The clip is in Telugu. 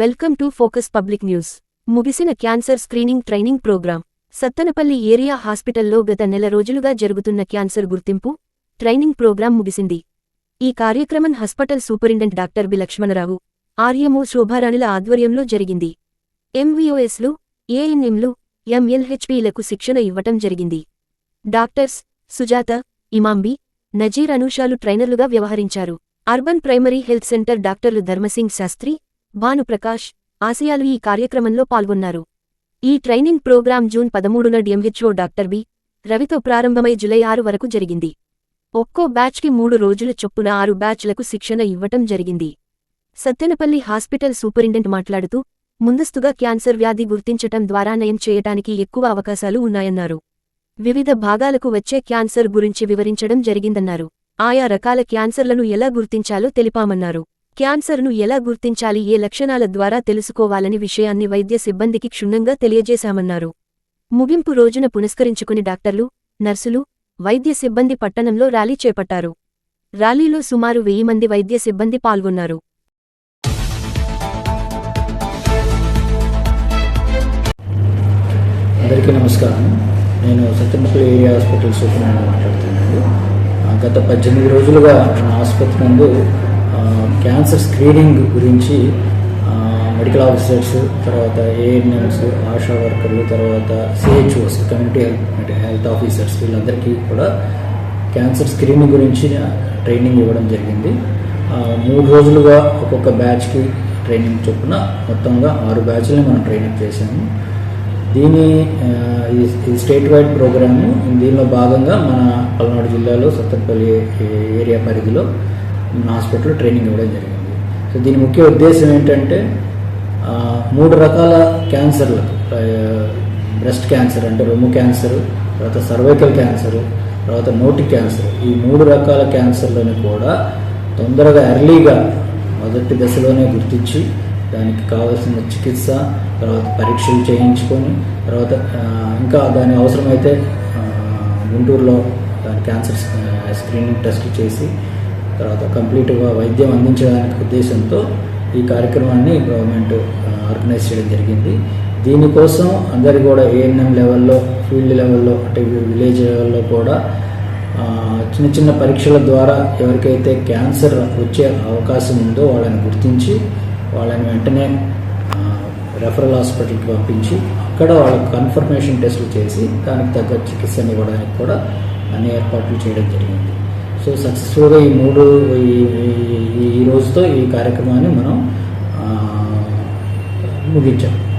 Welcome to focus public news. ముగిసిన cancer screening training programme. Sattenapalli area హాస్పిటల్లో గత నెల రోజులుగా జరుగుతున్న క్యాన్సర్ గుర్తింపు ట్రైనింగ్ ప్రోగ్రాం ముగిసింది. ఈ కార్యక్రమం hospital superintendent doctor B Lakshmana Rao ఆర్యమో శోభారాణుల ఆధ్వర్యంలో జరిగింది. ఎంవీఓఎస్లు ఏఎన్ఎంలు ఎంఎల్హెచ్పిలకు శిక్షణ ఇవ్వటం జరిగింది. డాక్టర్స్ సుజాత ఇమాంబి నజీర్ అనూషాలు ట్రైనర్లుగా వ్యవహరించారు. అర్బన్ ప్రైమరీ హెల్త్ సెంటర్ డాక్టర్లు ధర్మసింగ్ శాస్త్రి భానుప్రకాష్ ఆసియాలు ఈ కార్యక్రమంలో పాల్గొన్నారు. ఈ ట్రైనింగ్ ప్రోగ్రాం జూన్ పదమూడున డిఎంహెచ్ఓ డాక్టర్ బి. రవితో ప్రారంభమై జులై ఆరు వరకు జరిగింది. ఒక్కో బ్యాచ్కి మూడు రోజుల చొప్పున ఆరు బ్యాచ్లకు శిక్షణ ఇవ్వటం జరిగింది. సత్తెనపల్లి హాస్పిటల్ సూపరింటెండెంట్ మాట్లాడుతూ ముందస్తుగా క్యాన్సర్ వ్యాధి గుర్తించటం ద్వారా నయం చేయటానికి ఎక్కువ అవకాశాలు ఉన్నాయన్నారు. వివిధ భాగాలకు వచ్చే క్యాన్సర్ గురించి వివరించడం జరిగిందన్నారు. ఆయా రకాల క్యాన్సర్లను ఎలా గుర్తించాలో తెలిపామన్నారు. క్యాన్సర్ను ఎలా గుర్తించాలి ఏ లక్షణాల ద్వారా తెలుసుకోవాలని విషయాన్ని వైద్య సిబ్బందికి క్షుణ్ణంగా తెలియజేశామన్నారు. ముగింపు రోజున పునస్కరించుకుని డాక్టర్లు నర్సులు వైద్య సిబ్బంది పట్టణంలో ర్యాలీ చేపట్టారు. ర్యాలీలో సుమారు వెయ్యి మంది వైద్య సిబ్బంది పాల్గొన్నారు. అందరికీ నమస్కారం. నేను సత్యనపల్లి ఏరియా హాస్పిటల్ సూపర్ మాట్లాడుతున్నాను. గత పద్దెనిమిది రోజులుగా మన ఆసుపత్రి నందు క్యాన్సర్ స్క్రీనింగ్ గురించి మెడికల్ ఆఫీసర్స్ తర్వాత ఏఎన్ఎంస్ ఆశా వర్కర్లు తర్వాత CHOs community health health officers వీళ్ళందరికీ కూడా క్యాన్సర్ స్క్రీనింగ్ గురించి ట్రైనింగ్ ఇవ్వడం జరిగింది. మూడు రోజులుగా ఒక్కొక్క బ్యాచ్కి ట్రైనింగ్ చొప్పున మొత్తంగా ఆరు బ్యాచ్లని మనం ట్రైనింగ్ చేశాము. దీని ఇది స్టేట్ వైడ్ ప్రోగ్రాము దీనిలో భాగంగా మన పల్నాడు జిల్లాలో సత్తెనపల్లి ఏరియా పరిధిలో హాస్పిటల్లో ట్రైనింగ్ ఇవ్వడం జరిగింది. సో దీని ముఖ్య ఉద్దేశం ఏంటంటే మూడు రకాల క్యాన్సర్లకు బ్రెస్ట్ క్యాన్సర్ అంటే రొమ్ము క్యాన్సర్ తర్వాత సర్వైకల్ క్యాన్సర్ తర్వాత నోటి క్యాన్సర్. ఈ మూడు రకాల క్యాన్సర్లను కూడా తొందరగా ఎర్లీగా మొదటి దశలోనే గుర్తించి దానికి కావాల్సిన చికిత్స తర్వాత పరీక్షలు చేయించుకొని తర్వాత ఇంకా దాని అవసరమైతే గుంటూరులో దాని క్యాన్సర్ స్క్రీనింగ్ టెస్ట్ చేసి తర్వాత కంప్లీట్గా వైద్యం అందించడానికి ఉద్దేశంతో ఈ కార్యక్రమాన్ని గవర్నమెంట్ ఆర్గనైజ్ చేయడం జరిగింది. దీనికోసం అందరి కూడా ఏఎన్ఎం లెవెల్లో ఫీల్డ్ లెవెల్లో అంటే విలేజ్ లెవెల్లో కూడా చిన్న చిన్న పరీక్షల ద్వారా ఎవరికైతే క్యాన్సర్ వచ్చే అవకాశం ఉందో వాళ్ళని గుర్తించి వాళ్ళని వెంటనే రెఫరల్ హాస్పిటల్కి పంపించి అక్కడ వాళ్ళకి కన్ఫర్మేషన్ టెస్టులు చేసి దానికి తగ్గ చికిత్సని ఇవ్వడానికి కూడా అన్ని ఏర్పాట్లు చేయడం జరిగింది. సో సక్సెస్ఫుల్గా ఈ మూడు ఈ- ఈ- రోజుతో ఈ కార్యక్రమాన్ని మనం ముగించాం.